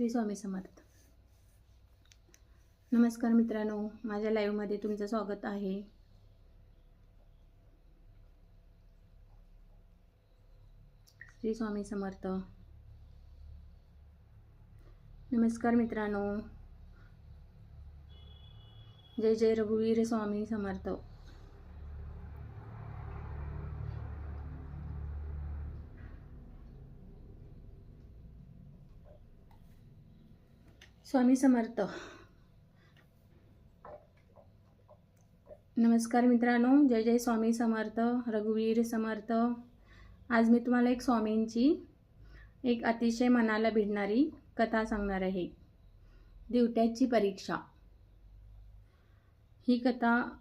श्री स्वामी समर्थ. नमस्कार मित्रांनो माझ्या लाईव्हमध्ये तुमचं स्वागत आहे. श्री स्वामी समर्थ. नमस्कार मित्रांनो. जय जय रघुवीर स्वामी समर्थ. स्वामी समर्थ. नमस्कार मित्रांनो जय जय स्वामी समर्थ रघुवीर समर्थ. आज मी तुम्हाला एक स्वामींची एक अतिशय मनाला भिडणारी कथा सांगणार आहे. दिवट्याची परीक्षा. ही कथा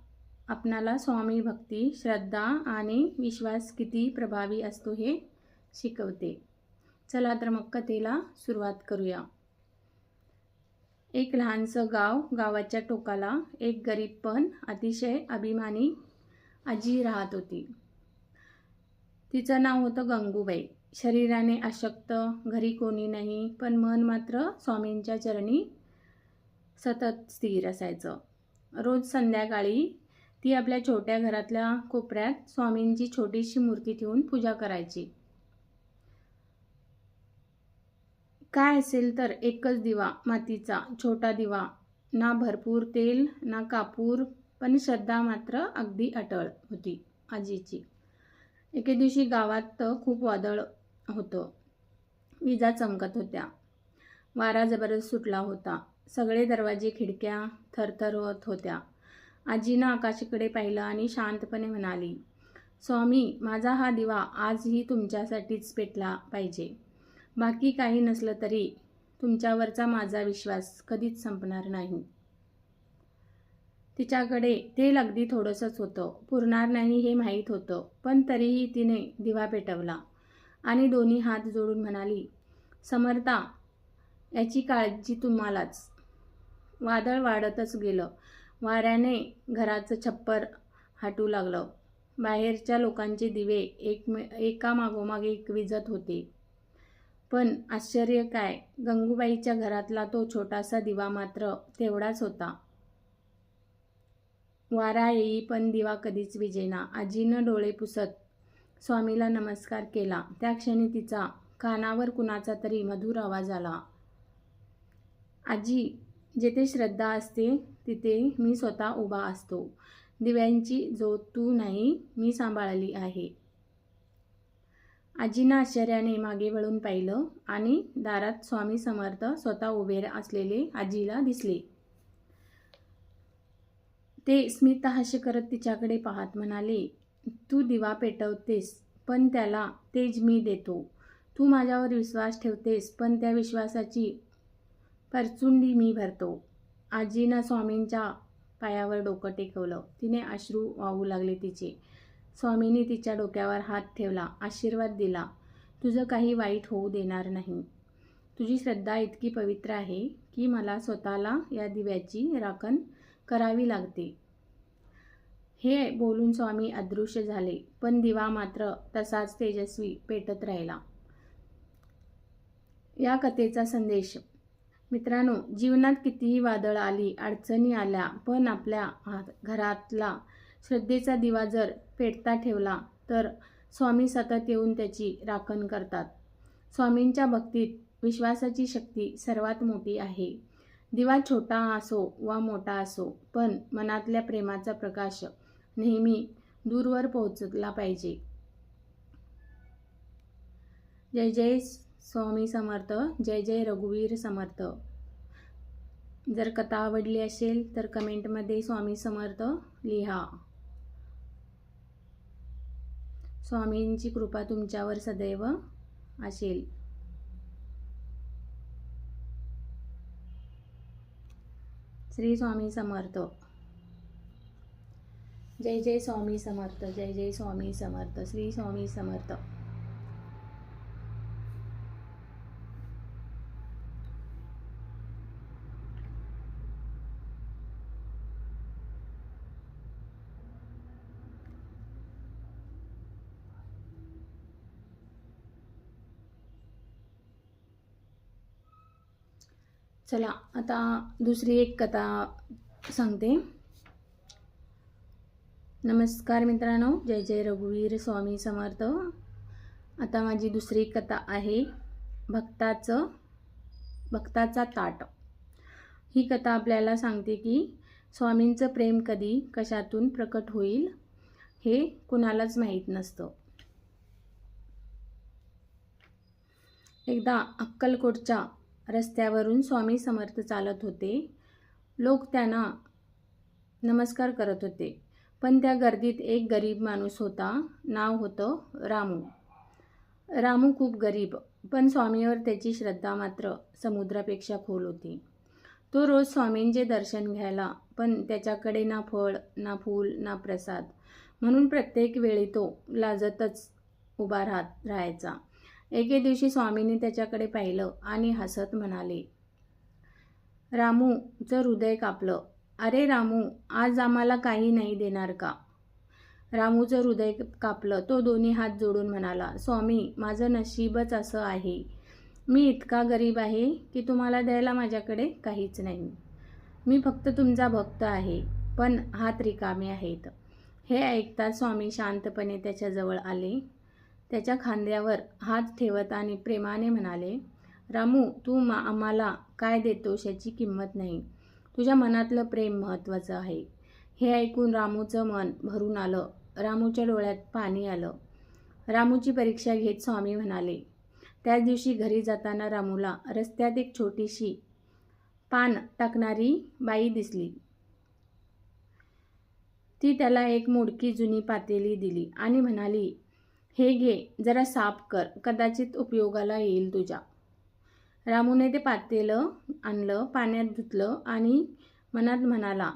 आपणाला स्वामी भक्ती श्रद्धा आणि विश्वास किती प्रभावी असतो हे शिकवते. चला तर मग कथेला सुरुवात करूया. एक लहानसं गाव गावाच्या टोकाला एक गरीब पण अतिशय अभिमानी आजी राहत होती. तिचं नाव होतं गंगूबाई. शरीराने अशक्त घरी कोणी नाही पण मन मात्र स्वामींच्या चरणी सतत स्थिर असायचं. रोज संध्याकाळी ती आपल्या छोट्या घरातल्या कोपऱ्यात स्वामींची छोटीशी मूर्ती ठेवून पूजा करायची. काय असेल तर एकच दिवा मातीचा छोटा दिवा. ना भरपूर तेल ना कापूर पण श्रद्धा मात्र अगदी अटळ होती आजीची. एके दिवशी गावात खूप वादळ होतं. विजा चमकत होत्या. वारा जबरदस्त सुटला होता. सगळे दरवाजे खिडक्या थरथरवत होत्या. आजीनं आकाशाकडे पाहिलं आणि शांतपणे म्हणाली स्वामी माझा हा दिवा आजही तुमच्यासाठीच पेटला पाहिजे. बाकी काही नसलं तरी तुमच्यावरचा माझा विश्वास कधीच संपणार नाही. तिच्याकडे तेल अगदी थोडंसंच होतं. पुरणार नाही हे माहीत होतं पण तरीही तिने दिवा पेटवला आणि दोन्ही हात जोडून म्हणाली समर्था याची काळजी तुम्हालाच. वादळ वाढतच गेलं. वाऱ्याने घराचं छप्पर हाटू लागलं. बाहेरच्या लोकांचे दिवे एक एकामागोमाग एक विजत होते. पण आश्चर्य काय? गंगूबाईच्या घरातला तो छोटासा दिवा मात्र तेवढाच होता. वारा येई पण दिवा कधीच विजेना. आजीनं डोळे पुसत स्वामीला नमस्कार केला. त्या क्षणी तिचा कानावर कुणाचा तरी मधुर आवाज आला. आजी जेथे श्रद्धा असते तिथे मी स्वतः उभा असतो. दिव्यांची जो तू नाही मी सांभाळली आहे. आजीनं आश्चर्याने मागे वळून पाहिलं आणि दारात स्वामी समर्थ स्वतः उभे असलेले आजीला दिसले. ते स्मितहास्य करत तिच्याकडे पाहत म्हणाले तू दिवा पेटवतेस पण त्याला तेज मी देतो. तू माझ्यावर विश्वास ठेवतेस पण त्या विश्वासाची परचुंडी मी भरतो. आजीनं स्वामींच्या पायावर डोकं टेकवलं. तिने अश्रू वाहू लागले तिचे. स्वामींनी तिच्या डोक्यावर हात ठेवला आशीर्वाद दिला तुझं काही वाईट होऊ देणार नाही. तुझी श्रद्धा इतकी पवित्र आहे की मला स्वतःला या दिव्याची राखण करावी लागते. हे बोलून स्वामी अदृश्य झाले पण दिवा मात्र तसाच तेजस्वी पेटत राहिला. या कथेचा संदेश. मित्रांनो जीवनात कितीही वादळ आली अडचणी आल्या पण आपल्या घरातला श्रद्धेचा दिवा जर पेटता ठेवला तर स्वामी सतत येऊन त्याची राखण करतात. स्वामींच्या भक्तीत विश्वासाची शक्ती सर्वात मोठी आहे. दिवा छोटा असो वा मोठा असो पण मनातल्या प्रेमाचा प्रकाश नेहमी दूरवर पोहोचला पाहिजे. जय जय स्वामी समर्थ जय जय रघुवीर समर्थ. जर कथा आवडली असेल तर कमेंटमध्ये स्वामी समर्थ लिहा. स्वामींची कृपा तुमच्यावर सदैव असेल. श्री स्वामी समर्थ. जय जय स्वामी समर्थ जय जय स्वामी समर्थ श्री स्वामी समर्थ. चला आता दुसरी एक कथा सांगते. नमस्कार मित्रांनो जय जय रघुवीर स्वामी समर्थ. आता माझी दुसरी कथा आहे भक्ताचं भक्ताचा ताट. ही कथा आपल्याला सांगते की स्वामींचं प्रेम कधी कशातून प्रकट होईल हे कुणालाच माहीत नसतं. एकदा अक्कलकोटच्या रस्त्यावरून स्वामी समर्थ चालत होते. लोक त्यांना नमस्कार करत होते. पण त्या गर्दीत एक गरीब माणूस होता. नाव होतं रामू. रामू खूप गरीब पण स्वामीवर त्याची श्रद्धा मात्र समुद्रापेक्षा खोल होती. तो रोज स्वामींचे दर्शन घ्यायला पण त्याच्याकडे ना फळ ना फूल ना प्रसाद. म्हणून प्रत्येक वेळी तो लाजतच उभा राहत राहायचा. एके दिवशी स्वामींनी त्याच्याकडे पाहिलं आणि हसत म्हणाले रामूचं हृदय कापलं. अरे रामू आज आम्हाला काही नाही देणार का? रामूचं हृदय कापलं तो दोन्ही हात जोडून म्हणाला स्वामी माझं नशीबच असं आहे. मी इतका गरीब आहे की तुम्हाला द्यायला माझ्याकडे काहीच नाही. मी फक्त तुमचा भक्त आहे पण हात रिकामे आहेत. हे ऐकताच स्वामी शांतपणे त्याच्याजवळ आले. त्याच्या खांद्यावर हात ठेवत आणि प्रेमाने म्हणाले रामू तू मा आम्हाला काय देतोस याची किंमत नाही. तुझ्या मनातलं प्रेम महत्त्वाचं आहे. हे ऐकून रामूचं मन भरून आलं. रामूच्या डोळ्यात पाणी आलं. रामूची परीक्षा घेत स्वामी म्हणाले त्याच दिवशी घरी जाताना रामूला रस्त्यात एक छोटीशी पान टाकणारी बाई दिसली. ती त्याला एक मोडकी जुनी पातेली दिली आणि म्हणाली हे घे जरा साफ कर कदाचित उपयोगाला येईल तुझ्या. रामूने ते पातेलं आणलं पाण्यात धुतलं आणि मनात म्हणाला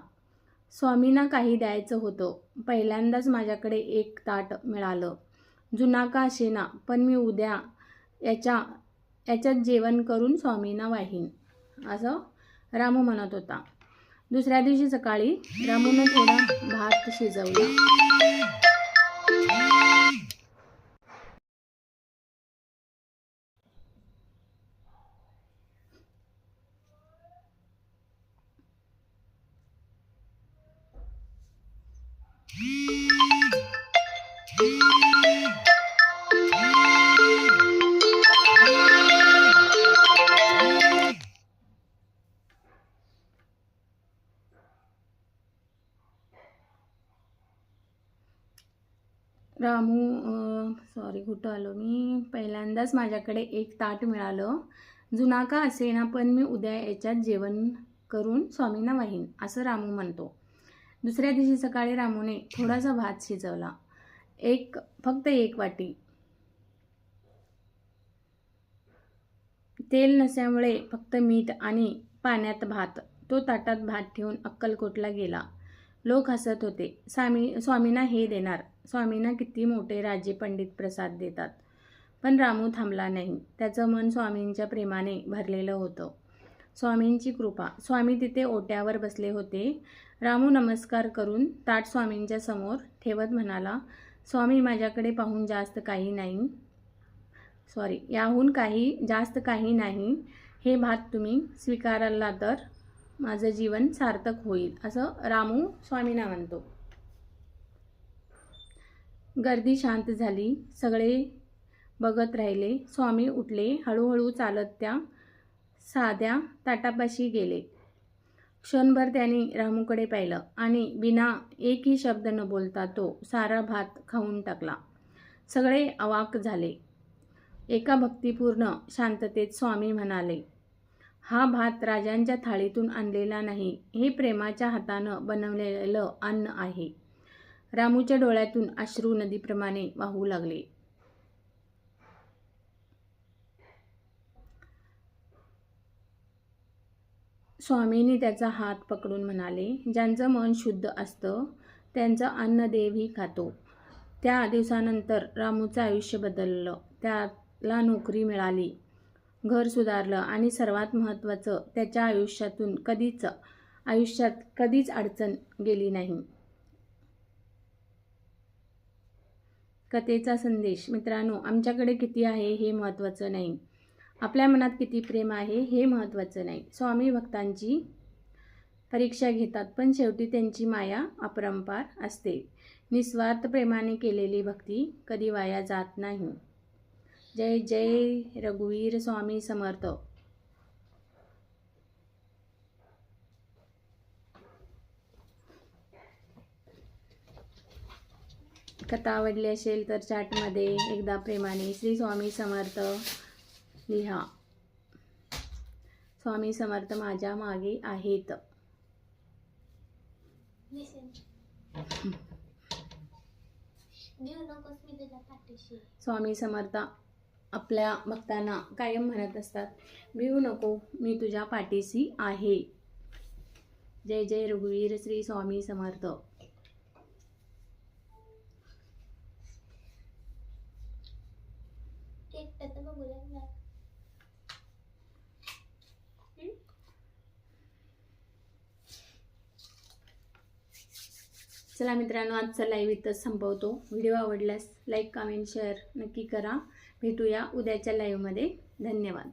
स्वामींना काही द्यायचं होतं. पहिल्यांदाच माझ्याकडे एक ताट मिळालं. जुना का असेना पण मी उद्या याच्या याच्यात जेवण करून स्वामींना वाहीन. असं रामू म्हणत होता. दुसऱ्या दिवशी सकाळी रामूने थोडा भात शिजवला. रामू सॉरी कुठं आलो मी? पहिल्यांदाच माझ्याकडे एक ताट मिळालं. जुना का असेना पण मी उद्या याच्यात जेवण करून स्वामींना वाहीन असं रामू म्हणतो. दुसऱ्या दिवशी सकाळी रामूने थोडासा भात शिजवला. एक फक्त एक वाटी. तेल नसल्यामुळे फक्त मीठ आणि पाण्यात भात. तो ताटात भात ठेवून अक्कलकोटला गेला. लोक हसत होते. स्वामी स्वामींना हे देणार. स्वामींना किती मोठे राजे पंडित प्रसाद देतात. पण रामू थांबला नाही. त्याचं मन स्वामींच्या प्रेमाने भरलेलं होतं. स्वामींची कृपा. स्वामी तिथे ओट्यावर बसले होते. रामू नमस्कार करून ताट स्वामींच्या समोर ठेवत म्हणाला स्वामी माझ्याकडे पाहून जास्त काही नाही. सॉरी याहून काही जास्त काही नाही. हे भात तुम्ही स्वीकाराला तर माझं जीवन सार्थक होईल असं रामू स्वामींना म्हणतो. गर्दी शांत झाली. सगळे बघत राहिले. स्वामी उठले. हळूहळू चालत त्या साध्या ताटापाशी गेले. क्षणभर त्यांनी रामूकडे पाहिलं आणि बिना एकही शब्द न बोलता तो सारा भात खाऊन टाकला. सगळे अवाक झाले. एका भक्तिपूर्ण शांततेत स्वामी म्हणाले हा भात राजांच्या थाळीतून आणलेला नाही. हे प्रेमाच्या हातानं बनवलेलं अन्न आहे. रामूच्या डोळ्यातून अश्रू नदीप्रमाणे वाहू लागले. स्वामींनी त्याचा हात पकडून म्हणाले ज्यांचं मन शुद्ध असतं त्यांचं अन्नदेवही खातो. त्या दिवसानंतर रामूचं आयुष्य बदललं. त्याला नोकरी मिळाली. घर सुधारलं आणि सर्वात महत्त्वाचं त्याच्या आयुष्यातून कधीच आयुष्यात कधीच अडचण गेली नाही. कथेचा संदेश. मित्रांनो आमच्याकडे किती आहे हे महत्त्वाचं नाही. आपल्या मनात किती प्रेम आहे हे महत्त्वाचं नाही. स्वामी भक्तांची परीक्षा घेतात पण शेवटी त्यांची माया अपरंपार असते. निस्वार्थ प्रेमाने केलेली भक्ती कधी वाया जात नाही. जय जय रघुवीर स्वामी समर्थ. कथा आवडली असेल तर चॅटमध्ये एकदा प्रेमाने श्री स्वामी समर्थ लिहा. स्वामी समर्थ माझ्या मागे आहेत. स्वामी समर्थ आपल्या भक्तांना कायम म्हणत असतात भिवू नको मी तुझ्या पाठीशी आहे. जय जय रघुवीर श्री स्वामी समर्थ. चला मित्रांनो आजचा लाईव्ह इथंच संपवतो. व्हिडिओ आवडल्यास लाईक कमेंट शेअर नक्की करा. भेटूया उद्याच्या लाईव्हमध्ये धन्यवाद.